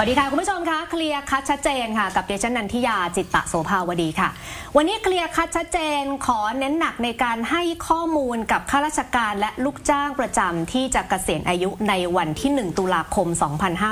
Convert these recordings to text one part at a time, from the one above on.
สวัสดีค่ะคุณผู้ชม เคลียร์คัดชัดเจนค่ะ กับเดชนันทิยาจิตตะโสภาวดีค่ะ วันนี้เคลียร์คัดชัดเจนขอเน้นหนักในการให้ข้อมูลกับข้าราชการและลูกจ้างประจำที่จะเกษียณอายุในวันที่ 1 ตุลาคม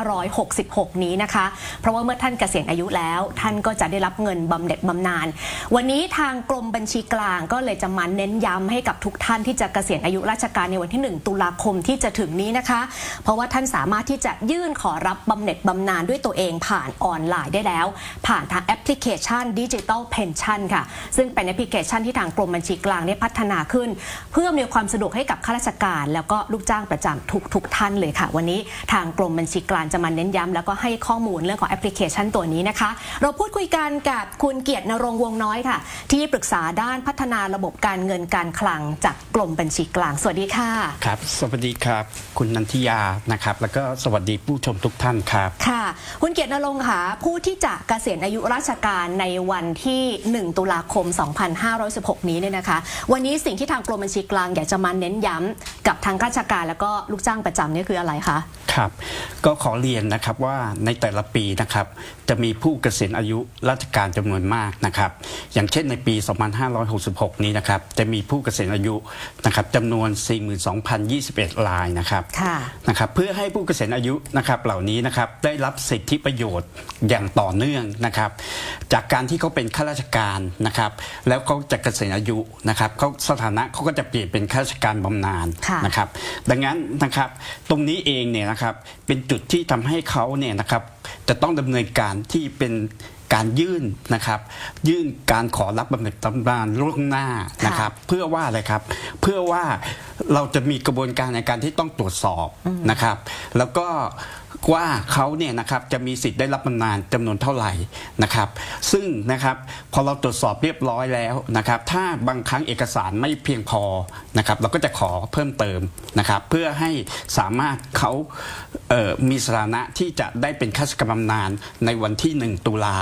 2566 นี้นะคะ เพราะว่าเมื่อท่านเกษียณอายุแล้ว ท่านก็จะได้รับเงินบำเหน็จบำนาญวันนี้ทางกรมบัญชีกลางก็เลยจะมาเน้นย้ำให้กับทุกท่านที่จะเกษียณอายุราชการในวันที่ 1 ตุลาคมที่จะถึงนี้นะคะ เพราะว่าท่านสามารถที่จะยื่นขอรับบำเหน็จบำนาญด้วยตัวเองผ่านออนไลน์ได้แล้ว ผ่านทางแอปพลิเคชันดิจิ t a ลเพนชั่นค่ะ ซึ่งเป็นแอปพลิเคชันที่ทางกรมบัญชีกลางได้พัฒนาขึ้น เพื่อมีความสะดวกให้กับข้าราชการ แล้วก็ลูกจ้างประจำทุกทุกๆท่านเลยค่ะ วันนี้ทางกรมบัญชีกลางจะมาเน้นย้ำแล้วก็ให้ข้อมูลเรื่องของแอปพลิเคชันตัวนี้นะคะ เราพูดคุยกันกับคุณเกียรตินรงค์วงน้อยค่ะ ที่ปรึกษาด้านพัฒนาระบบการเงินการคลังจากกรมบัญชีกลาง สวัสดีค่ะครับสวัสดีครับ คุณนันทิยานะครับ แล้วก็สวัสดีผู้ชมทุกท่านครับค่ะ คุณเกียรตินรงค์ค่ะผู้ที่จะเกษียณอายุราชการในวันที่ 1 ตุลาคม 2516 นี้เนี่ยนะคะ วันนี้สิ่งที่ทางกรมบัญชีกลางอยากจะมาเน้นย้ำกับทางข้าราชการแล้วก็ลูกจ้างประจำเนี่ยคืออะไรคะครับ ก็ขอเรียนนะครับว่าในแต่ละปีนะครับจะมีผู้เกษียณอายุราชการจำนวนมากนะครับ อย่างเช่นในปี 2566 นี้นะครับจะมีผู้เกษียณอายุนะครับจำนวน 42,021รายนะครับค่ะนะครับเพื่อให้ผู้เกษียณอายุนะครับเหล่านี้นะครับได้รับสิทธิประโยชน์อย่างต่อเนื่องนะครับ จากการที่เขาเป็นข้าราชการนะครับ แล้วเขาจะเกษียณอายุนะครับเขาสถานะเขาก็จะเปลี่ยนเป็นข้าราชการบำนาญค่ะนะครับ ดังนั้นนะครับตรงนี้เองเนี่ยนะครับเป็นจุดที่ทำให้เขาเนี่ยนะครับจะต้องดำเนินการที่เป็นการยื่นนะครับ ยื่นการขอรับบำเหน็จบำนาญล่วงหน้านะครับ เพื่อว่าอะไรครับ เพื่อว่าเราจะมีกระบวนการในการที่ต้องตรวจสอบนะครับ แล้วก็ ว่าเขาเนี่ยนะครับจะมีสิทธิ์ได้รับบำนาญจำนวนเท่าไหร่นะครับ ซึ่งนะครับพอเราตรวจสอบเรียบร้อยแล้วนะครับ ถ้าบางครั้งเอกสารไม่เพียงพอนะครับ เราก็จะขอเพิ่มเติมนะครับ เพื่อให้สามารถเขาเมีสถานะที่จะได้เป็นข้าราชการบำนาญในวันที่ 1 ตุลา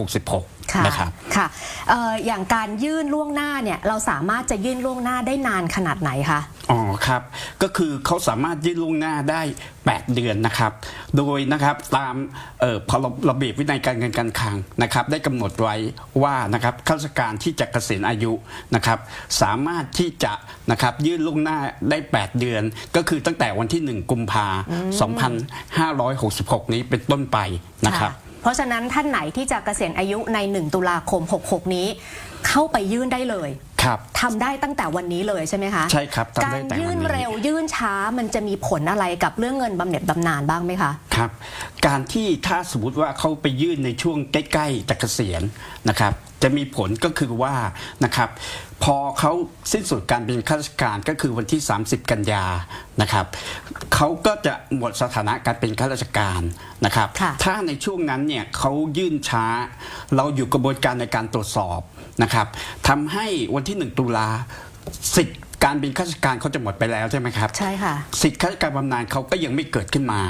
2566 ค่ะนะครับค่ะเอ่ออย่างการยื่นล่วงหน้าเนี่ยเราสามารถจะยื่นล่วงหน้าได้นานขนาดไหนคะอ๋อครับ ก็คือเขาสามารถยื่นล่วงหน้าได้ 8 เดือนนะครับ โดยนะครับตามเอ่อพรบระเบียบวินัยการเงินการคลังนะครับ ได้กำหนดไว้ว่านะครับข้าราชการที่จะเกษียณอายุนะครับ สามารถที่จะนะครับยื่นล่วงหน้าได้ 8 เดือน ก็คือตั้งแต่วันที่ 1 กุมภา2566 นี้เป็นต้นไปนะครับ เพราะฉะนั้นท่านไหนที่จะเกษียณอายุใน 1 ตุลาคม 66 นี้ เข้าไปยื่นได้เลย ครับทำได้ตั้งแต่วันนี้เลยใช่ไหมคะใช่ครับทำกาได้รแต่วันนี้ ยื่นเร็วยื่นช้ามันจะมีผลอะไรกับเรื่องเงินบำเหน็จบำนาญบ้างไหมคะ ครับการที่ถ้าสมมติว่าเขาไปยื่นในช่วงใกล้ๆจะเกษียณนะครับ จะมีผลก็คือว่านะครับ พอเขาสิ้นสุดการเป็นข้าราชการก็คือวันที่ 30 กันยานะครับเขาก็จะหมดสถานะการเป็นข้าราชการนะครับ ค่ะ ถ้าในช่วงนั้นเนี่ยเขายื่นช้า เราอยู่กระบวนการในการตรวจสอบ นะครับทำให้วันที่ 1 ตุลาสิทธิ์การเป็นข้าราชการเขาจะหมดไปแล้วใช่ไหมครับ ใช่ค่ะ สิทธิข้าราชการบำนาญเขาก็ยังไม่เกิดขึ้นมา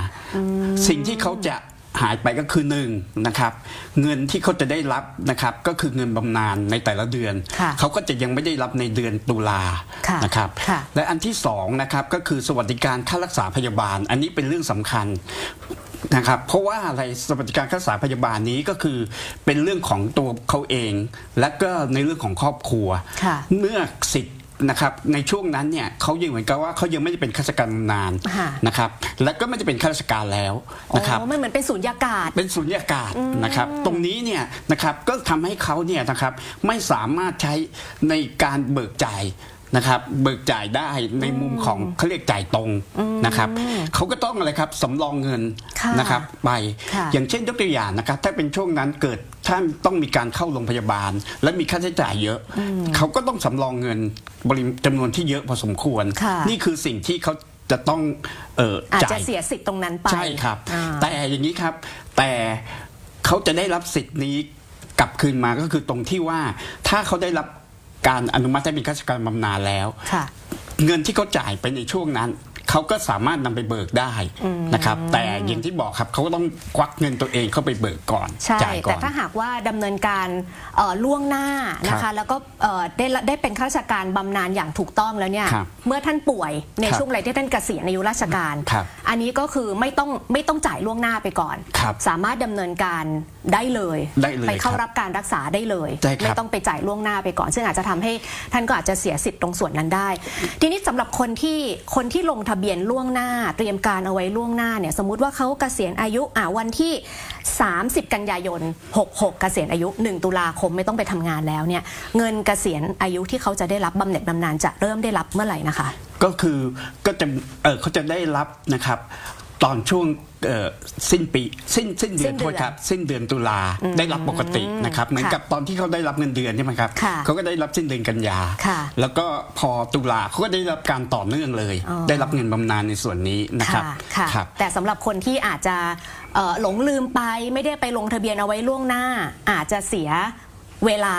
สิ่งที่เขาจะ หายไปก็คือหนึ่งนะครับ เงินที่เขาจะได้รับนะครับ ก็คือเงินบำนาญในแต่ละเดือนค่ะเขาก็จะยังไม่ได้รับในเดือนตุลาค่ะนะครับค่ะและอันที่สองนะครับก็คือสวัสดิการค่ารักษาพยาบาล อันนี้เป็นเรื่องสำคัญนะครับเพราะว่าอะไรสวัสดิการค่ารักษาพยาบาลนี้ก็คือเป็นเรื่องของตัวเขาเอง และก็ในเรื่องของครอบครัวค่ะเมื่อสิทธิ์ นะครับในช่วงนั้นเนี่ยเขายังเหมือนกับว่าเขายังไม่ได้เป็นข้าราชการบำนาญค่ะนะครับและก็ไม่ได้เป็นข้าราชการแล้วนะครับอ๋อมันเหมือนเป็นสุญญากาศ เป็นสุญญากาศนะครับตรงนี้เนี่ยนะครับก็ทำให้เขาเนี่ยนะครับไม่สามารถใช้ในการเบิกจ่าย นะครับเบิกจ่ายได้ในมุมของเขาเรียกจ่ายตรงนะครับเขาก็ต้องอะไรครับสำรองเงินค่ะนะครับไปค่ะอย่างเช่นยกตัวอย่างนะครับถ้าเป็นช่วงนั้นเกิดท่านต้องมีการเข้าโรงพยาบาล และมีค่าใช้จ่ายเยอะ เขาก็ต้องสำรองเงินบริจำนวนที่เยอะพอสมควรค่ะนี่คือสิ่งที่เขาจะต้องเอ่ออาจจ่าจะยเสียสิทธิ์ตรงนั้นไปใช่ครับอ่าแต่อย่างนี้ครับ แต่เขาจะได้รับสิทธิ์นี้กลับคืนมาก็คือตรงที่ว่าถ้าเขาได้รับ การอนุมัติให้เป็นข้าราชการบำนาญแล้ว ค่ะ เงินที่เขาจ่ายไปในช่วงนั้น เขาก็สามารถนำไปเบิกได้นะครับ แต่อย่างที่บอกครับเขาก็ต้องควักเงินตัวเองเข้าไปเบิกก่อนใช่ จ่ายก่แต่อน ถ้าหากว่าดำเนินการเอ่อล่วงหน้านะครัคะ บแล้วก็เอ่อได้ได้เป็นข้าราชการบำนาญอย่างถูกต้องแล้วเนี่ย ครับเมื่อท่านป่วยในครับช่วงอะไรที่ท่านเกษียณอายุราชการ ครับอันนี้ก็คือไม่ต้องไม่ต้องจ่ายล่วงหน้าไปก่อน ครับสามารถดำเนินการ ได้เลยได้เลยไปเข้าครับรับการรักษาได้เลย ใช่ครับ ไม่ต้องไปจ่ายล่วงหน้าไปก่อน ซึ่งอาจจะทำให้ท่านก็อาจจะเสียสิทธิ์ตรงส่วนนั้นได้ ทีนี้สำหรับคนที่คนที่ลงทะเบียนล่วงหน้า เตรียมการเอาไว้ล่วงหน้าเนี่ยสมมุติว่าเขาเกษียณอายุอ่าวันที่ 30 กันยายน 66 เกษียณอายุ 1 ตุลาคมไม่ต้องไปทำงานแล้วเนี่ยเงินเกษียณอายุที่เขาจะได้รับบำเหน็จบำนาญจะเริ่มได้รับเมื่อไหร่นะคะ ก็คือก็จะเออเขาจะได้รับนะครับ ตอนช่วงเอ่อสิ้นปีสิ้นสิ้นเดืสิ้อนนเดือนโทษครับสิ้นเดือนตุลาได้รับปกตินะครับเหมือนค่ะกับตอนที่เขาได้รับเงินเดือนใช่ไหมครับค่ะเขาก็ได้รับสิ้นเดือนกันยาค่ะแล้วก็พอตุลาเขาก็ได้รับการต่อเนื่องเลยอ๋อได้รับเงินบำนาญในส่วนนี้นะครับค่ะครับแต่สำหรับคนที่อาจจะเอ่อหลงลืมไปไม่ได้ไปลงทะเบียนเอาไว้ล่วงหน้า อาจจะเสีย เวลา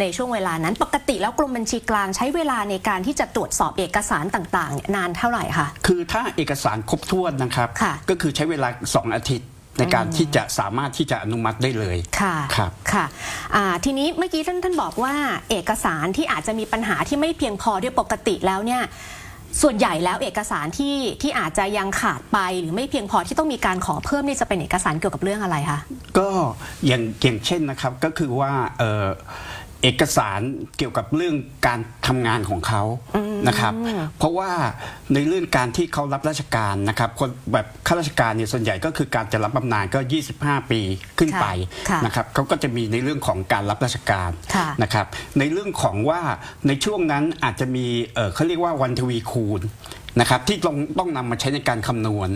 ในช่วงเวลานั้นปกติแล้วกรมบัญชีกลางใช้เวลาในการที่จะตรวจสอบเอกสารต่างๆเนี่ยนานเท่าไหร่คะ คือถ้าเอกสารครบถ้วนนะครับ ค่ะก็คือใช้เวลา 2 อาทิตย์ในการที่จะสามารถที่จะอนุมัติได้เลย ค่ะครับ ค่ะอ่าทีนี้เมื่อกี้ท่านท่านบอกว่าเอกสารที่อาจจะมีปัญหาที่ไม่เพียงพอด้วยปกติแล้วเนี่ย ส่วนใหญ่แล้วเอกสารที่ที่อาจจะยังขาดไปหรือไม่เพียงพอที่ต้องมีการขอเพิ่มนี่จะเป็นเอกสารเกี่ยวกับเรื่องอะไรคะก็อย่างอย่างเช่นนะครับก็คือว่าเเอกสารเกี่ยวกับเรื่องการทำงานของเขานะครับ เพราะว่าในเรื่องการที่เขารับราชการนะครับคนแบบข้าราชการเนี่ยส่วนใหญ่ก็คือการจะรับบำนาญก็ 25 ปีขึ้นไปค่ะนะครับเขาก็จะมีในเรื่องของการรับราชการค่ะนะครับ ในเรื่องของว่าในช่วงนั้นอาจจะมีเอ่อเขาเรียกว่าวันทวีคูณนะครับที่ต้องต้องนำมาใช้ในการคำนวณ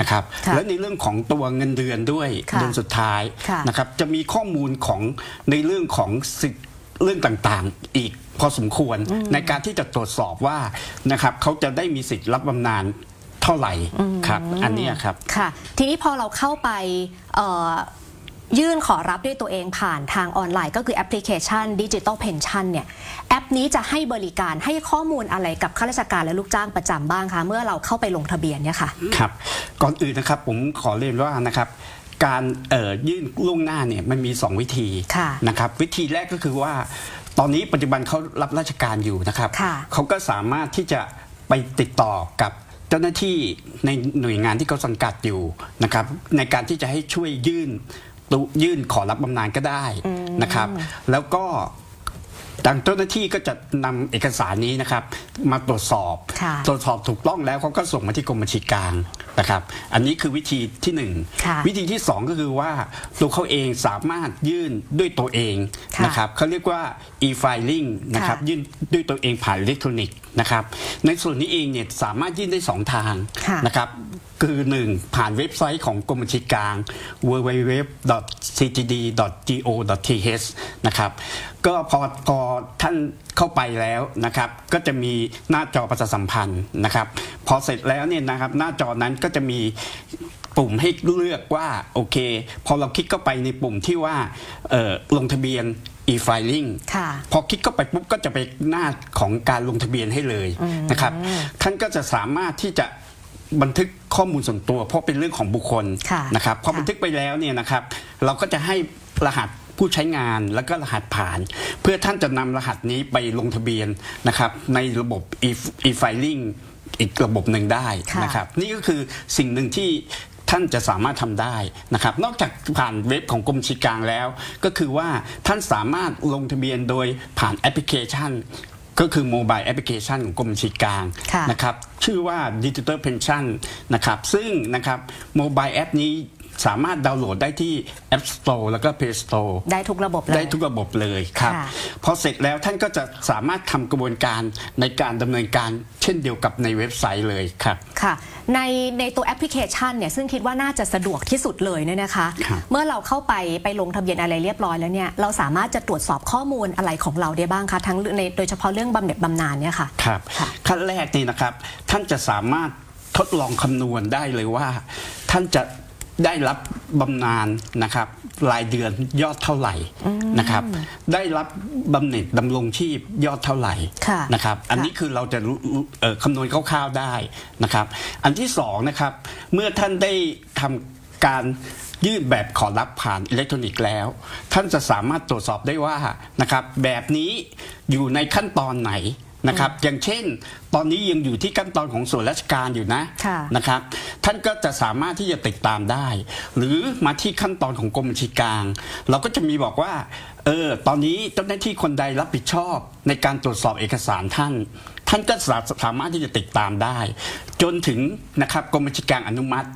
นะครับค่ะและในเรื่องของตัวเงินเดือนด้วยค่ะเดือนสุดท้ายค่ะนะครับจะมีข้อมูลของในเรื่องของสิทธิ เรื่องต่างๆอีกพอสมควรในการที่จะตรวจสอบว่านะครับเขาจะได้มีสิทธิ์รับบำนาญเท่าไหร่ครับ อันเนี้ยครับค่ะ ทีนี้พอเราเข้าไปเอ่อยื่นขอรับด้วยตัวเองผ่านทางออนไลน์ก็คือแอปพลิเคชันดิจิ t a ลเพนชันเนี่ยแอปนี้จะให้บริการให้ข้อมูลอะไรกับข้าราชการและลูกจ้างประจำบ้างคะเมื่อเราเข้าไปลงทะเบียนเนี่ยค่ะครับ ก่อนอื่นนะครับผมขอเรียนว่านะครับ การเอ่อยื่นล่วงหน้าเนี่ยมันมี 2 วิธีค่ะนะครับวิธีแรกก็คือว่า ตอนนี้ปัจจุบันเขารับราชการอยู่นะครับค่ะเขาก็สามารถที่จะไปติดต่อกับเจ้าหน้าที่ในหน่วยงานที่เขาสังกัดอยู่นะครับในการที่จะให้ช่วยยื่นตุยื่นขอรับบำนาญก็ได้นะครับ แล้วก็ ทางเจ้าหน้าที่ก็จะนำเอกสารนี้นะครับ มาตรวจสอบค่ะตรวจสอบถูกต้องแล้วเขาก็ส่งมาที่กรมบัญชีกลางนะครับ อันนี้คือวิธีที่หนึ่งค่ะวิธีที่สองก็คือว่าตัวเขาเองสามารถยื่นด้วยตัวเองค่ะนะครับเขาเรียกว่า e-filing นะครับค่ะยื่นด้วยตัวเองผ่านอิเล็กทรอนิกส์นะครับในส่วนนี้เองเนี่ยสามารถยื่นได้สองทางค่ะนะครับคือหนึ่งผ่านเว็บไซต์ของกรมบัญชีกลาง www.ctd.go.th นะครับ ก็พอพอท่านเข้าไปแล้วนะครับ ก็จะมีหน้าจอประชาสัมพันธ์นะครับ พอเสร็จแล้วเนี่ยนะครับ หน้าจอนั้นก็จะมีปุ่มให้เลือกว่าโอเค พอเราคลิกเข้าไปในปุ่มที่ว่าเอ่อลงทะเบียน e-filing ค่ะพอคลิกเข้าไปปุ๊บก็จะไปหน้าของการลงทะเบียนให้เลยนะครับท่านก็จะสามารถที่จะบันทึกข้อมูลส่วนตัว เพราะเป็นเรื่องของบุคคลค่ะนะครับพอค่ะบันทึกไปแล้วเนี่ยนะครับ เราก็จะให้รหัส ผู้ใช้งานแล้วก็รหัสผ่าน เพื่อท่านจะนำรหัสนี้ไปลงทะเบียนนะครับในระบบ e- e-filing อีกระบบหนึ่งได้ค่ะนะครับนี่ก็คือสิ่งหนึ่งที่ท่านจะสามารถทำได้นะครับ นอกจากผ่านเว็บของกรมบัญชีกลางแล้ว ก็คือว่าท่านสามารถลงทะเบียนโดยผ่านแอปพลิเคชัน ก็คือโมบายแอปพลิเคชันของกรมบัญชีกลางค่ะนะครับ ชื่อว่า Digital Pension นะครับ ซึ่งนะครับโมบายแอปนี้ สามารถดาวน์โหลดได้ที่ App Store แล้วก็ Play Store ได้ทุกระบบเลย ได้ทุกระบบเลยครับค่ะ พอเสร็จแล้วท่านก็จะสามารถทำกระบวนการในการดำเนินการเช่นเดียวกับในเว็บไซต์เลยครับ ค่ะ ในในตัวแอปพลิเคชันเนี่ยซึ่งคิดว่าน่าจะสะดวกที่สุดเลยเนี่ยนะคะ ครับ เมื่อเราเข้าไปไปลงทะเบียนอะไรเรียบร้อยแล้วเนี่ยเราสามารถจะตรวจสอบข้อมูลอะไรของเราได้บ้างคะทั้งในโดยเฉพาะเรื่องบำเหน็จบำนาญเนี่ยค่ะ ครับค่ะ ขั้นแรกนี่นะครับ ท่านจะสามารถทดลองคำนวณได้เลยว่า ท่านจะ ได้รับบำนาญนะครับรายเดือนยอดเท่าไหร่นะครับ ได้รับบำเหน็จดำรงชีพยอดเท่าไหร่ค่ะนะครับ อันนี้คือเราจะรู้รู้เอ่อคำนวณคร่าวๆได้นะครับ อันที่สองนะครับ เมื่อท่านได้ทำการยื่นแบบขอรับผ่านอิเล็กทรอนิกส์แล้ว ท่านจะสามารถตรวจสอบได้ว่านะครับแบบนี้อยู่ในขั้นตอนไหน นะครับอย่างเช่น ตอนนี้ยังอยู่ที่ขั้นตอนของส่วนราชการอยู่นะค่ะนะครับ ท่านก็จะสามารถที่จะติดตามได้ หรือมาที่ขั้นตอนของกรมบัญชีกลาง เราก็จะมีบอกว่าเออตอนนี้เจ้าหน้าที่คนใดรับผิดชอบในการตรวจสอบเอกสารท่าน ท่านก็สาสามารถที่จะติดตามได้ จนถึงนะครับกรมบัญชีกลางอนุมัติ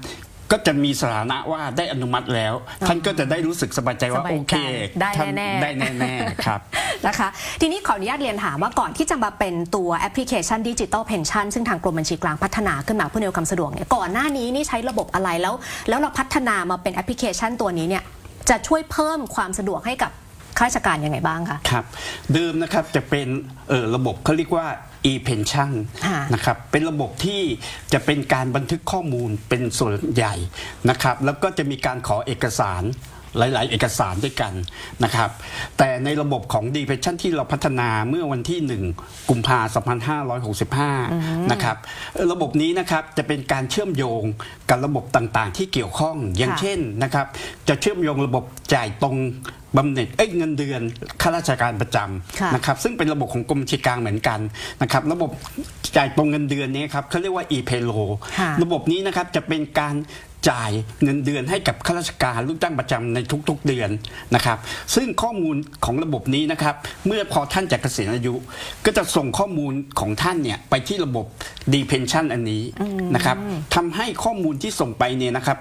ก็จะมีสถานะว่าได้อนุมัติแล้ว ท่านก็จะได้รู้สึกสบายใจว่าสบายใจโอเคได้ท่านแน่ๆได้แน่ๆครับนะคะ ทีนี้ขออนุญาตเรียนถามว่าก่อนที่จะมาเป็นตัวแอปพลิเคชันดิจิ t a ลเพนชันซึ่งทางกรมบัญชีกลางพัฒนาขึ้นมาเพื่อในวยความสะดวกเนี่ยก่อนหน้านี้นี่ใช้ระบบอะไรแล้ว แล้วเราพัฒนามาเป็นแอปพลิเคชันตัวนี้เนี่ยจะช่วยเพิ่มความสะดวกให้กับข้าราชการยังไงบ้างคะครับเดิมนะครับจะเป็นเอ่อระบบเขาเรียกว่า e-pension ค่ะนะครับเป็นระบบที่จะเป็นการบันทึกข้อมูลเป็นส่วนใหญ่นะครับแล้วก็จะมีการขอเอกสาร หลาย ๆ เอกสารด้วยกันนะครับ แต่ในระบบของ d p e n s i o n ที่เราพัฒนาเมื่อวันที่ 1 กุมภาพันธ์2565 นะครับเอ่อระบบนี้นะครับจะเป็นการเชื่อมโยงกับระบบต่าง ๆ ที่เกี่ยวข้อง อย่างค่ะเช่นนะครับ จะเชื่อมโยงระบบจ่ายตรงบำเหน็จเอ้ยเงินเดือนข้าราชการประจค่ะำนะครับซึ่งเป็นระบบของกรมบัญชีกลางเหมือนกันนะครับระบบจ่ายตรงเงินเดือนนี้ครับเขาเรียกว่า e-payro ค่ะระบบนี้นะครับจะเป็นการ จ่ายเงินเดือนให้กับข้าราชการลูกจ้างประจำในทุกๆเดือนนะครับ ซึ่งข้อมูลของระบบนี้นะครับ เมื่อพอท่านจะเกษียณอายุ ก็จะส่งข้อมูลของท่านเนี่ยไปที่ระบบ d p e n s i o n อันนี้นะครับทำให้ข้อมูลที่ส่งไปเนี่ยนะครับ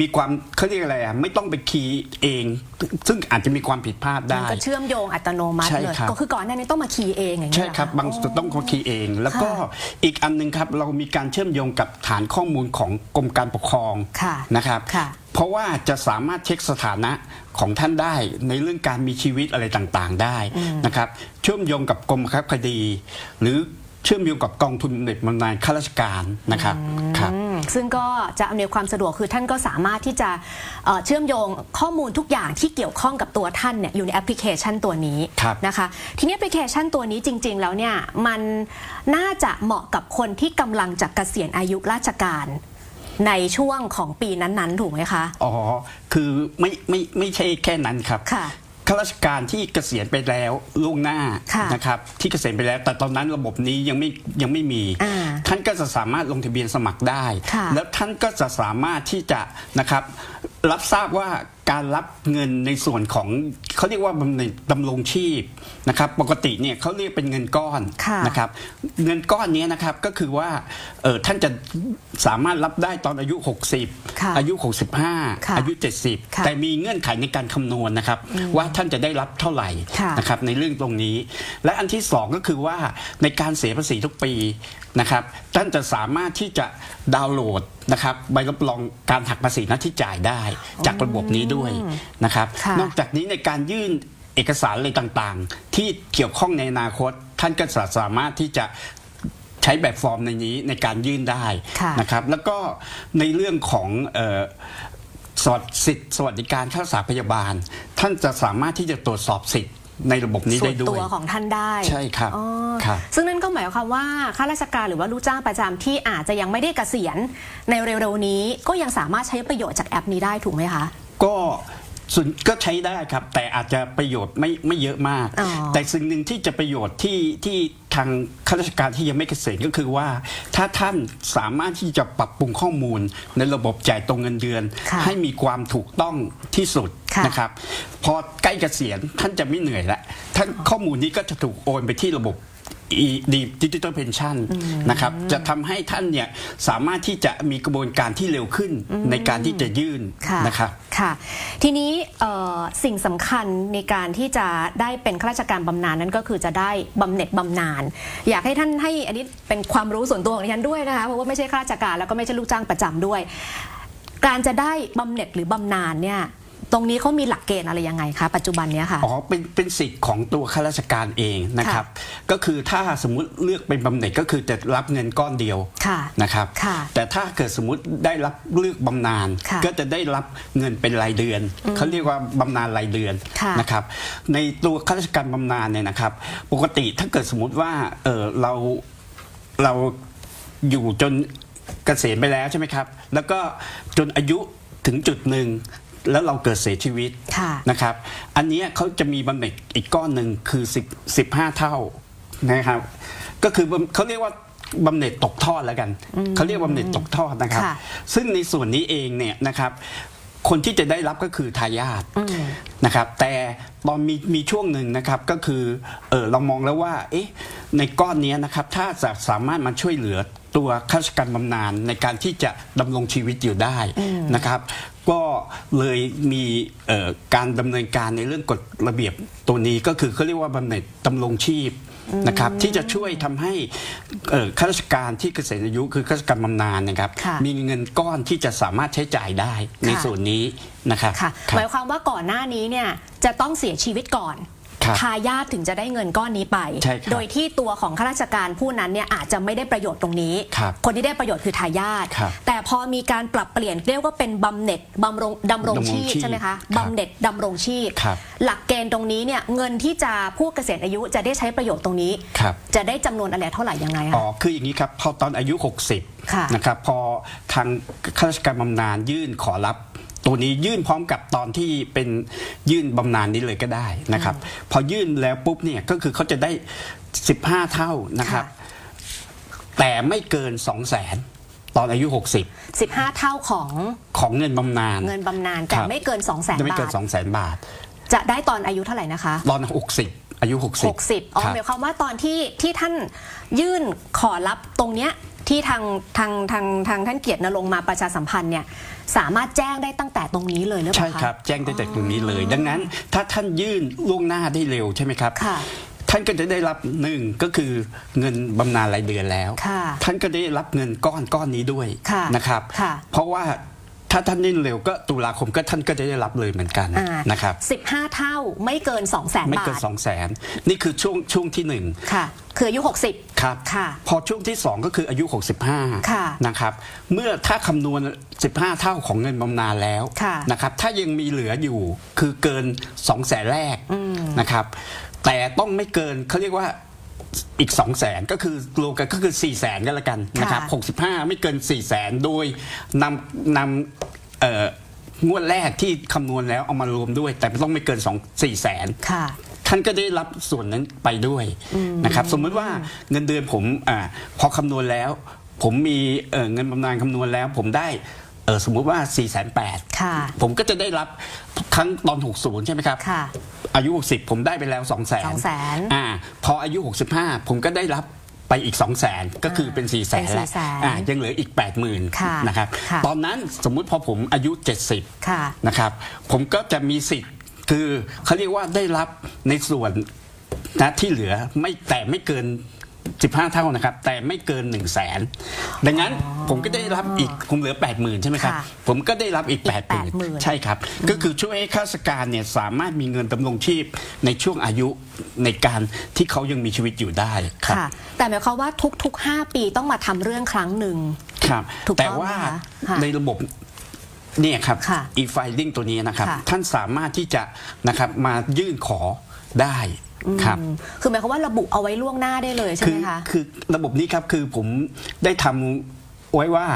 มีความเขาเรียกอะไรอะไม่ต้องไปคีย์เอง ซึ่งอาจจะมีความผิดพลาดมันได้ก็เชื่อมโยงอัตโนมัติใช่เลย ครับ ก็คือก่อนหน้านี้ต้องมาคีย์เองอย่างนี้ใช่เหอครับะบางจะต้องเขาคีย์เอง แล้วก็ค่ะอีกอันหนึงครับเรามีการเชื่อมโยงกับฐานข้อมูลของกรมการปกครองค่ะ นะครับ ค่ะ เพราะว่าจะสามารถเช็คสถานะของท่านได้ในเรื่องการมีชีวิตอะไรต่างๆได้นะครับ เชื่อมโยงกับกรมบังคับคดี หรือ เชื่อมโยงกับกองทุนบำเหน็จบำนาญข้าราชการนะครับครับ อืมซึ่งก็จะอำนวยความสะดวกคือท่านก็สามารถที่จะเอ่อเชื่อมโยงข้อมูลทุกอย่างที่เกี่ยวข้องกับตัวท่านเนี่ยอยู่ในแอปพลิเคชันตัวนี้ครับ นะคะ ทีนี้แอปพลิเคชันตัวนี้จริง ๆ แล้วเนี่ยมันน่าจะเหมาะกับคนที่กำลังจะเกษียณอายุราชการ ในช่วงของปีนั้นๆ ถูกไหมคะ อ๋อ คือไม่ไม่ไม่ใช่แค่นั้นครับ ค่ะ ข้าราชการที่เกษียณไปแล้วล่วงหน้าค่ะนะครับที่เกษียณไปแล้ว แต่ตอนนั้นระบบนี้ยังไม่ยังไม่มี อ่าท่านก็จะสามารถลงทะเบียนสมัครได้ ค่ะ แล้วท่านก็จะสามารถที่จะนะครับรับทราบว่าการรับเงินในส่วนของ เขาเรียกว่าบำเหน็จดำรงชีพนะครับปกติเนี่ยเขาเรียกเป็นเงินก้อนค่ะนะครับเงินก้อนนี้นะครับก็คือว่าเออท่านจะสามารถรับได้ตอนอายุ60ค่ะอายุค่ะ65อายุ 70 ค่ะแต่มีเงื่อนไขในการคำนวณนะครับว่าท่านจะได้รับเท่าไหร่ค่ะนะครับในเรื่องตรงนี้ และอันที่สองก็คือว่าในการเสียภาษีทุกปีนะครับท่านจะสามารถที่จะดาวน์โหลดนะครับใบรับรองการหักภาษีหน้าที่จ่ายได้จากระบบนี้ด้วยนะครับค่ะ นอกจากนี้ในการยื่นเอกสารอะไรต่างๆ ที่เกี่ยวข้องในอนาคต ท่านก็จะสามารถที่จะใช้แบบฟอร์มในนี้ในการยื่นได้ค่ะนะครับ แล้วก็ในเรื่องของเอ่อสวัสดิสิทธิสวัสดิการค่ารักษาพยาบาล ท่านจะสามารถที่จะตรวจสอบสิทธิ์ในระบบนี้ส่วได้นด้ตัววยของท่านได้ใช่ครับอ๋อครับ ซึ่งนั่นก็หมายความว่าข้าราชการหรือว่าลูกจ้างประจำที่อาจจะยังไม่ได้เกษียณในเร็วๆนี้ก็ยังสามารถใช้ประโยชน์จากแอปนี้ได้ถูกไหมคะ ก็ ส่วนก็ใช้ได้ครับ แต่อาจจะประโยชน์ไม่ไม่เยอะมาก อ๋อ แต่สิ่งหนึ่งที่จะประโยชน์ที่ที่ทางข้าราชการที่ยังไม่เกษียณก็คือว่า ถ้าท่านสามารถที่จะปรับปรุงข้อมูลในระบบจ่ายตรงเงินเดือน ค่ะให้มีความถูกต้องที่สุดค่ะ นะครับ พอใกล้เกษียณท่านจะไม่เหนื่อยแล้วท่านข้อมูลนี้ก็จะถูกโอนไปที่ระบบ ดีดิจิทัลเพนชั่นนะครับจะทำให้ท่านเนี่ยสามารถที่จะมีกระบวนการที่เร็วขึ้นในการที่จะยื่นค่ะนะครับค่ะ ทีนี้เอ่อสิ่งสำคัญในการที่จะได้เป็นข้าราชการบำนาญนั้นก็คือจะได้บำเหน็จบำนาญอยากให้ท่านให้อันนี้เป็นความรู้ส่วนตัวของดิฉันด้วยนะคะเพราะว่าไม่ใช่ข้าราชการแล้วก็ไม่ใช่ลูกจ้างประจำด้วย การจะได้บำเหน็จหรือบำนาญเนี่ย ตรงนี้เขามีหลักเกณฑ์อะไรยังไงคะปัจจุบันเนี้ยค่ะ อ๋อเป็นเป็นสิทธิ์ของตัวข้าราชการเองนะครับ ก็คือถ้าสมมุติเลือกเป็นบำเหน็จก็คือจะรับเงินก้อนเดียวค่ะนะครับ ค่ะ แต่ถ้าเกิดสมมุติได้รับเลือกบำนาญค่ะก็จะได้รับเงินเป็นรายเดือน เขาเรียกว่าบำนาญรายเดือนค่ะนะครับ ในตัวข้าราชการบำนาญเนี่ยนะครับ ปกติถ้าเกิดสมมุติว่าเออเราเราอยู่จนเกษียณไปแล้วใช่ไหมครับ แล้วก็จนอายุถึงจุดหนึ่ง แล้วเราเกิดเสียชีวิตค่ะนะครับ อันเนี้ยเขาจะมีบำเหน็จอีกก้อนหนึ่งคือ10 15 เท่านะครับ ก็คือบำเขาเรียกว่าบำเหน็จตกทอดแล้วกันเขาเรียกบำเหน็จตกทอดนะครับ ค่ะ ซึ่งในส่วนนี้เองเนี่ยนะครับ คนที่จะได้รับก็คือทายาทอืมนะครับ แต่ตอนมีมีช่วงหนึ่งนะครับก็คือเออเรามองแล้วว่า เอ๊ะในก้อนเนี้ยนะครับ ถ้าจะสามารถมาช่วยเหลือ ตัวข้าราชการบำนาญในการที่จะดำรงชีวิตอยู่ได้นะครับ ก็เลยมีเอ่อการดำเนินการในเรื่องกฎระเบียบตัวนี้ก็คือเขาเรียกว่าบำเหน็จดำรงชีพนะครับที่จะช่วยทำให้เอ่อข้าราชการที่เกษียณอายุคือข้าราชการบำนาญนะครับค่ะมีเงินก้อนที่จะสามารถใช้จ่ายได้ในค่ะส่วนนี้นะครับค่ะครัหบมายความว่าก่อนหน้านี้เนี่ยจะต้องเสียชีวิตก่อนครับ ทายาทถึงจะได้เงินก้อนนี้ไปใช่ครับโดยที่ตัวของข้าราชการผู้นั้นเนี่ยอาจจะไม่ได้ประโยชน์ตรงนี้ครับคนที่ได้ประโยชน์คือทายาทครับแต่พอมีการปรับเปลี่ยนเรียกว่าเป็นบำเหน็จบำรงดำรงดำรงชีพชีพใช่ไหมคะครับบำเหน็จดำรงชีพครับหลักเกณฑ์ตรงนี้เนี่ยเงินที่จะผู้เกษียณอายุจะได้ใช้ประโยชน์ตรงนี้ครับจะได้จำนวนอะไรเท่าไหร่ยังไงอ๋อคะคืออย่างนี้ครับพอตอนอายุค่ะ60นะครับพอทางข้าราชการบำนาญยื่นขอรับ ตัวนี้ยื่นพร้อมกับตอนที่เป็นยื่นบำนาญนี้เลยก็ได้นะครับ พอยื่นแล้วปุ๊บเนี่ยก็คือเขาจะได้ 15 เท่านะครับค่ะแต่ไม่เกิน 2 0 0แสนตอนอายุ15 เท่าของ60ของเงินบำนาญเงินบำนาญแต่ครับไม่เกิน 2 0 0แสนจะไม่บาเกินท2 0 0แสนบาท จะได้ตอนอายุเท่าไหร่นะคะ ตอน 60 อายุ 60 60อ๋อครับหมายความว่าตอนที่ที่ท่านยื่นขอรับตรงเนี้ย ที่ทางทางทางทางท่านเกียรตินรงค์มาประชาสัมพันธ์เนี่ยสามารถแจ้งได้ตั้งแต่ตรงนี้เลยหรือเปใช่ล่าคะครับ แจ้งได้แต่ตรงนี้เลย ดังนั้นถ้าท่านยื่นล่วงหน้าได้เร็วใช่ไหมครับ ค่ะท่านก็จะได้รับหนึ่งก็คือเงินบำนาญรายเดือนแล้ว ค่ะท่านก็ได้รับเงินก้อนก้อนนี้ด้วยค่ะนะครับ ค่ะ เพราะว่า ถ้าท่านยื่นเร็วก็ตุลาคมก็ท่านก็จะได้รับเลยเหมือนกันอ่า นะครับ 15 เท่าไม่เกิน 2 0 0แสนไม่บาเกินท 2 0 0แสนนี่คือช่วงช่วงที่หนึ่งค่ะ คืออายุ 60ครับ ค่ะพอช่วงที่ 2 ก็คืออายุค่ะ65นะครับ เมื่อถ้าคำนวณ 15 เท่าของเงินบำนาญแล้วค่ะ นะครับ ถ้ายังมีเหลืออยู่คือเกิน2แสนแรกนะครับ แต่ต้องไม่เกินเขาเรียกว่า อีก 2 0 0แสนก็คือรวมกันก็คือ 4 0 0แสนกันละกันนะครับค่ะ65 ไม่เกิน 4 0 0แสนโดยนำนำเอ่องวดแรกที่คำนวณแล้วเอามารวมด้วย แต่ไม่ต้องไม่เกิน 2 4แสนค่ะท่านก็ได้รับส่วนนั้นไปด้วยนะครับสมมุติว่าเงินเดือนผมอาพอคำนวณแล้ว ผมมีเอ่อเงินบำนาญคำนวณแล้ว ผมได้เอ่อสมมุติว่า4 8 0 0 0ค่ะผมก็จะได้รับครั้งตอน 60 ใช่ไหมครับค่ะ อายุ 60 ผมได้ไปแล้ว2 0 0 0 0 200,000 อ่าพออายุ 65 ผมก็ได้รับไปอีก 2 0 0 0 0 0ก็คือเป็น 4 0 0 0 0เป็น0แล้ว400,000อ่ายังเหลืออีก80,000ค่ะนะครับค่ะ ตอนนั้นสมมุติพอผมอายุ 70ค่ะ นะครับผมก็จะมีสิทธิ์คือเขาเรียกว่าได้รับในส่วนนะที่เหลือไม่แต่ไม่เกิน 15 เท่านะครับ แต่ไม่เกิน 1 0 0 0 0แสนดังนั้นผมก็ได้รับอีกผมเหลือ 80,000 ใช่ไหมครับ ค่ะผมก็ได้รับอีกอีก 80,000 80,000 ใช่ครับ ก็คือช่วยให้ข้าราชการเนี่ยสามารถมีเงินดำรงชีพในช่วงอายุในการที่เขายังมีชีวิตอยู่ได้ครับ ค่ะ แต่หมายความว่าทุกๆ 5 ปีต้องมาทำเรื่องครั้งหนึ่ง ครับถูกต้องแต่ว่าไหมคะค่ะในระบบเนี่ยครับ ค่ะ e-filing ตัวนี้นะครับ ค่ะท่านสามารถที่จะนะครับมายื่นขอได้ ครับอืมคือหมายความว่าระบุเอาไว้ล่วงหน้าได้เลยใช่คืไหมคะคือระบบนี้ครับคือผมได้ทำไว้ว่า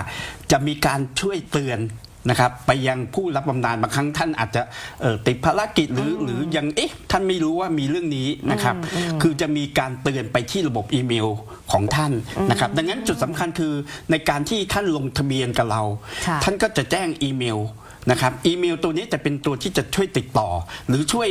จะมีการช่วยเตือนนะครับไปยังผู้รับบำนาญบางครั้งท่านอาจจะเอ่อติดภารกิจหรือหรือยังเอ๊ะท่านไม่รู้ว่ามีเรื่องนี้นะครับ คือจะมีการเตือนไปที่ระบบอีเมลของท่านนะครับ ดังนั้นจุดสำคัญคือในการที่ท่านลงทะเบียนกับเราค่ะท่านก็จะแจ้งอีเมล นะครับอีเมลตัวนี้จะเป็นตัวที่จะช่วยติดต่อ หรือช่วย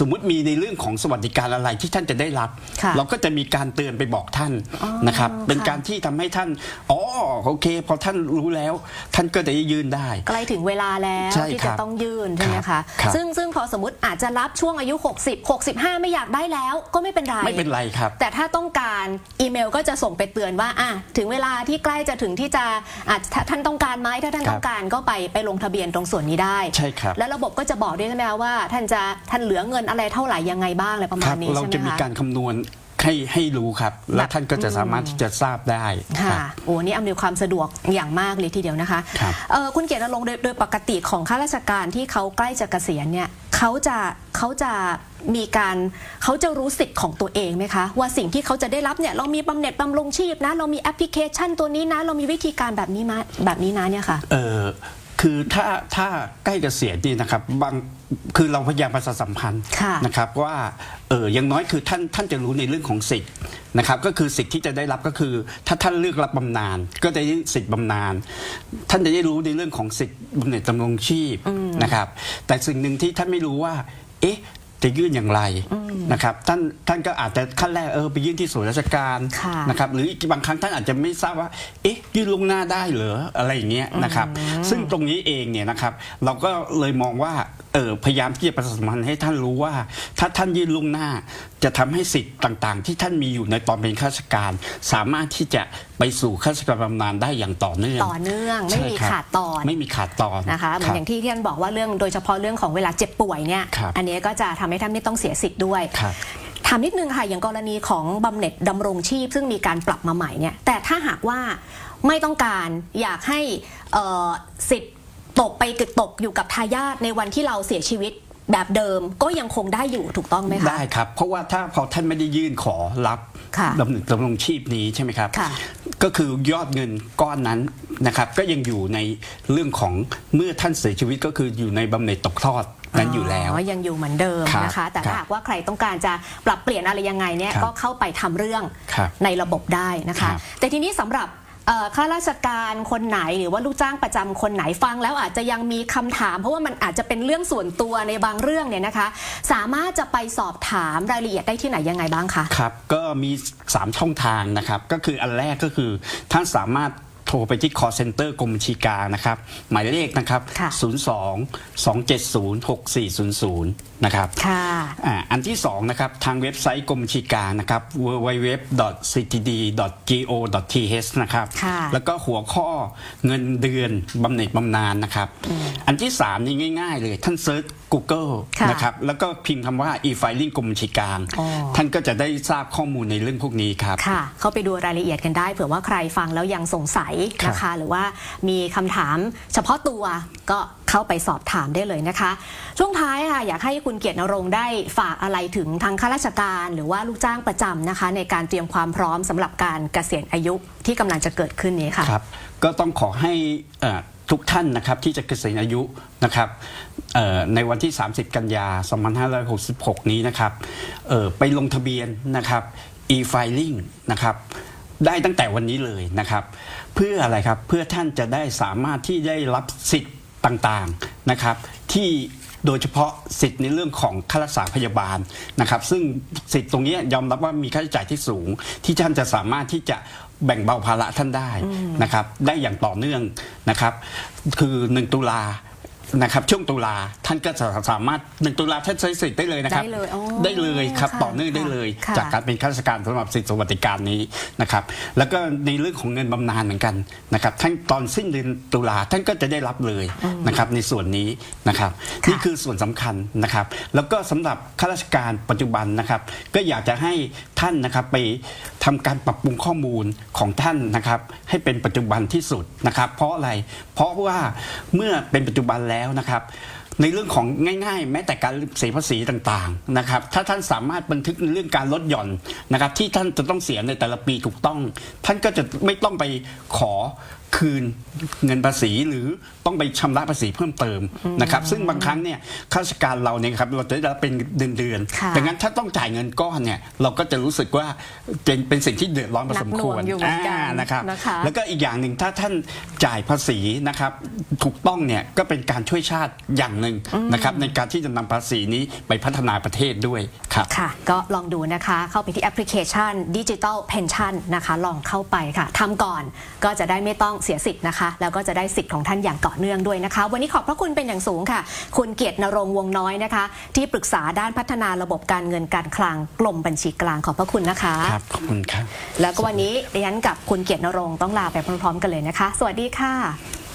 สมมุติมีในเรื่องของสวัสดิการอะไรที่ท่านจะได้รับ ค่ะเราก็จะมีการเตือนไปบอกท่านอ๋อนะครับเป็นค่ะการที่ทำให้ท่านอ๋อโอเค พอท่านรู้แล้ว ท่านก็จะได้ยื่นได้ ใกล้ถึงเวลาแล้วใช่ที่ครัจะบต้องยื่นใช่ไหมครัคะ บครับ ซึ่งซึ่งพอสมมติอาจจะรับช่วงอายุ 60 65 ไม่อยากได้แล้วก็ไม่เป็นไร ไม่เป็นไรครับ แต่ถ้าต้องการอีเมลก็จะส่งไปเตือนว่าอะถึงเวลาที่ใกล้จะถึงที่จะอะถ้าท่านต้องการไหมถ้าท่านครับ ต้องการก็ไปไปลงทะเบียนตรงส่วนนี้ได้ ใช่ครับ แล้วระบบก็จะบอกด้วยใช่ไหมคะว่า ท่านจะท่านเหลือเงินอะไรเท่าไหร่ยังไงบ้างอะไรประมาคณรับนี้เราใช่ไหมจะมีคะการคำนวณให้ให้รู้ครับ แล้วท่านก็จะสามารถที่จะทราบได้คค่ะ รับ โอ้ นี่อำนวยความสะดวกอย่างมากเลยทีเดียวนะคะครับ เอ่อคุณเกียรตินรงค์โดยโดยปกติของข้าราชการที่เขาใกล้จะเกษียณเนี่ยเขาจะเขาจะมีการเขาจะรู้สิทธิ์ของตัวเองไหมคะ ว่าสิ่งที่เขาจะได้รับเนี่ยเรามีบำเหน็จบำรุงชีพนะ เรามีแอปพลิเคชันตัวนี้นะ เรามีวิธีการแบบนี้มาแบบนี้นะเนี่ยค่ะ เออ คือถ้าถ้าใกล้เกษียณนี่นะครับบางคือเราพยายามประชาสัมพันธ์ค่ะนะครับว่าเอออย่างน้อยคือท่านท่านจะรู้ในเรื่องของสิทธิ์นะครับก็คือสิทธิ์ที่จะได้รับก็คือ ถ้าท่านเลือกรับบำนาญก็จะได้สิทธิ์บำนาญท่านจะได้รู้ในเรื่องของสิทธิ์บำเหน็จดำรงชีพนะครับ แต่สิ่งหนึ่งที่ท่านไม่รู้ว่า เอ๊ะ จะยื่นอย่างไรนะครับท่านท่านก็อาจจะขั้นแรกเออไปยื่นที่ส่วนราชการค่ะนะครับหรือบางครั้งท่านอาจจะไม่ทราบว่า เอ๊ะยื่นล่วงหน้าได้เหรออะไรอย่างเงี้ยนะครับ ซึ่งตรงนี้เองเนี่ยนะครับ เราก็เลยมองว่าเออพยายามที่จะประชาสัมพันธ์ให้ท่านรู้ว่า ถ้าท่านยื่นล่วงหน้าจะทำให้สิทธิ์ต่างๆ ที่ท่านมีอยู่ในตอนเป็นข้าราชการ สามารถที่จะไปสู่ข้าราชการบำนาญได้อย่างต่อเนื่อง ต่อเนื่องไม่มีใช่ครับขาดตอนไม่มีขาดตอนนะคะเหมือนอย่างที่ที่ท่านบอกว่าเรื่องโดยเฉพาะเรื่องของเวลาเจ็บป่วยเนี่ยครับอันนี้ก็จะทำให้ท่านไม่ต้องเสียสิทธิ์ด้วยครับถามนิดนึงค่ะอย่างกรณีของบำเหน็จดำรงชีพ ซึ่งมีการปรับมาใหม่เนี่ยแต่ถ้าหากว่าไม่ต้องการอยากให้เอ่อสิทธิ์ ตกไปกึกตกอยู่กับทายาทในวันที่เราเสียชีวิตแบบเดิมก็ยังคงได้อยู่ถูกต้องไหมคะได้ครับ เพราะว่าถ้าพอท่านไม่ได้ยื่นขอรับค่ะดำรงดำรงชีพนี้ใช่ไหมครับค่ะก็คือยอดเงินก้อนนั้นนะครับก็ยังอยู่ในเรื่องของเมื่อท่านเสียชีวิตก็คืออยู่ในบำเหน็จตกทอดนั้นอยู่แล้วยังอยู่เหมือนเดิมครับนะคะ แต่ถ้าครับหากว่าใครต้องการจะปรับเปลี่ยนอะไรยังไงเนี่ยครับก็เข้าไปทำเรื่องครับในระบบได้นะคะครับแต่ทีนี้สำหรับ เอ่อข้าราชการคนไหนหรือว่าลูกจ้างประจำคนไหนฟัง แล้วอาจจะยังมีคำถาม เพราะว่ามันอาจจะเป็นเรื่องส่วนตัวในบางเรื่องเนี่ยนะคะ สามารถจะไปสอบถามรายละเอียดได้ที่ไหนยังไงบ้างคะ ครับก็มี 3 ช่องทางนะครับ ก็คืออันแรกก็คือท่านสามารถ โทรไปที่ call center กรมบัญชีกลางนะครับ หมายเลขนะครับ ค่ะ 02 270 6400 นะครับค่ะ อ่าอันที่สองนะครับ ทางเว็บไซต์กรมบัญชีกลางนะครับ www.ctd.go.th นะครับ ค่ะแล้วก็หัวข้อเงินเดือนบำเหน็จบำนาญนะครับ อันที่สามนี่ง่าย ๆ เลย ท่านเซิร์ช Google ค่ะนะครับ แล้วก็พิมพ์คำว่า e-filing กรมบัญชีกลาง อ๋อ ท่านก็จะได้ทราบข้อมูลในเรื่องพวกนี้ครับ ค่ะ เข้าไปดูรายละเอียดกันได้เผื่อว่าใครฟังแล้วยังสงสัยนะคะ หรือว่ามีคำถามเฉพาะตัวก็เข้าไปสอบถามได้เลยนะคะ ช่วงท้ายค่ะอยากให้คุณเกียรตินรงค์ได้ฝากอะไรถึงทางข้าราชการ หรือว่าลูกจ้างประจำนะคะ ในการเตรียมความพร้อมสำหรับการเกษียณอายุที่กำลังจะเกิดขึ้นนี้ค่ะครับ ก็ต้องขอให้เอ่อทุกท่านนะครับที่จะเกษียณอายุนะครับเอ่อในวันที่ 30 กันยา 2566 นี้นะครับเอ่อไปลงทะเบียนนะครับ e-filing นะครับ ได้ตั้งแต่วันนี้เลยนะครับ เพื่ออะไรครับเพื่อท่านจะได้สามารถที่ได้รับสิทธิ์ต่างๆนะครับ ที่โดยเฉพาะสิทธิ์ในเรื่องของค่ารักษาพยาบาลนะครับ ซึ่งสิทธิ์ตรงนี้ยอมรับว่ามีค่าใช้จ่ายที่สูง ที่ท่านจะสามารถที่จะแบ่งเบาภาระท่านได้นะครับ ได้อย่างต่อเนื่องนะครับ คือ 1 ตุลา นะครับช่วงตุลาท่านก็จะสามารถ1ตุลาท่านใช้สิทธิ์ได้เลยนะครับได้เลยอ๋อได้เลยครับค่ะต่อเนื่องได้เลย ค่ะจากการเป็นข้าราชการสำหรับสิทธิสวัสดิการนี้นะครับแล้วก็ในเรื่องของเงินบำนาญเหมือนกันนะครับท่านตอนสิ้นเดือนตุลาท่านก็จะได้รับเลยนะครับในส่วนนี้นะครับค่ะ นี่คือส่วนสำคัญนะครับ แล้วก็สำหรับข้าราชการปัจจุบันนะครับ ก็อยากจะให้ท่านนะครับไปทำการปรับปรุงข้อมูลของท่านนะครับ ให้เป็นปัจจุบันที่สุดนะครับ เพราะอะไรเพราะว่าเมื่อเป็นปัจจุบันแล้วนะครับ ในเรื่องของง่ายๆ แม้แต่การเสียภาษีต่างๆนะครับ ถ้าท่านสามารถบันทึกเรื่องการลดหย่อนนะครับ ที่ท่านจะต้องเสียในแต่ละปีถูกต้อง ท่านก็จะไม่ต้องไปขอ คืนเงินภาษีหรือต้องไปชำระภาษีเพิ่มเติมนะครับซึ่งบางครั้งเนี่ยข้าราชการเราเนี่ยครับเราจะได้รับเป็นเดือนค่ะๆดังนั้นถ้าต้องจ่ายเงินก้อนเนี่ยเราก็จะรู้สึกว่าเป็นเป็นสิ่งที่เดือดร้อนพอสมควรหนักหน่วงอยู่เหมือนกันานะครับนะคะแล้วก็อีกอย่างหนึ่งถ้าท่านจ่ายภาษีนะครับถูกต้องเนี่ยก็เป็นการช่วยชาติอย่างหนึ่งนะครับในการที่จะนำภาษีนี้ไปพัฒนาประเทศด้วยครับค่ะก็ลองดูนะคะเข้าไปที่แอปพลิเคชันดิจิ t a l Pension นะคะลองเข้าไปค่ะทำก่อนก็จะได้ไม่ต้องเสียสิทธิ์นะคะ แล้วก็จะได้สิทธิ์ของท่านอย่างต่อเนื่องด้วยนะคะ วันนี้ขอบพระคุณเป็นอย่างสูงค่ะ คุณเกียรตินรงค์วงน้อยนะคะ ที่ปรึกษาด้านพัฒนาระบบการเงินการคลังกรมบัญชีกลางขอบพระคุณนะคะครับขอบคุณครับแล้วก็วันนี้ดิฉันกับคุณเกียรตินรงค์ต้องลาไปพร้อมๆ กันเลยนะคะ สวัสดีค่ะ